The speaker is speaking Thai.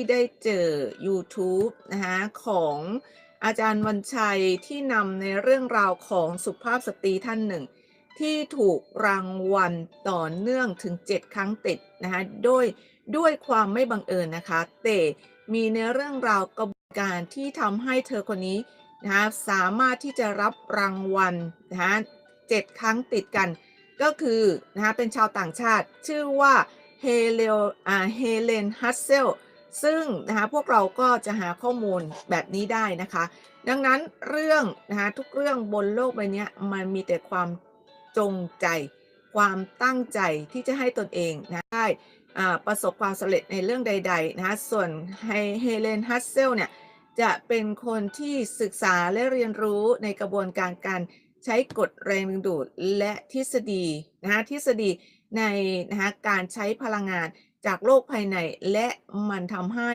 ที่ได้เจอ YouTube นะคะของอาจารย์วันชัยที่นำในเรื่องราวของสุภาพสตรีท่านหนึ่ง ที่ถูกรางวัลต่อเนื่องถึง 7 ครั้งติดนะคะโดยด้วยความไม่บังเอิญนะคะแต่มีในเรื่องราวกระบวนการที่ทำให้เธอคนนี้นะคะสามารถที่จะรับรางวัลนะคะเจ็ดครั้งติดกัน ก็คือนะคะเป็นชาวต่างชาติชื่อว่าเฮเลอ่าเฮเลนฮัสเซล ซึ่งนะคะพวกเราก็จะหาข้อมูลแบบนี้ได้นะคะ ดังนั้นเรื่องนะคะทุกเรื่องบนโลกใบนี้มันมีแต่ความจงใจ ความตั้งใจที่จะให้ตนเองนะได้ประสบความสำเร็จในเรื่องใด ๆ นะคะส่วนเฮเลนฮัสเซลเนี่ยจะเป็นคนที่ศึกษาและเรียนรู้ในกระบวนการการ ใช้กฎแรงดึงดูดและทฤษฎีนะคะทฤษฎีในนะคะการใช้พลังงานจากโลกภายใน และมันทำให้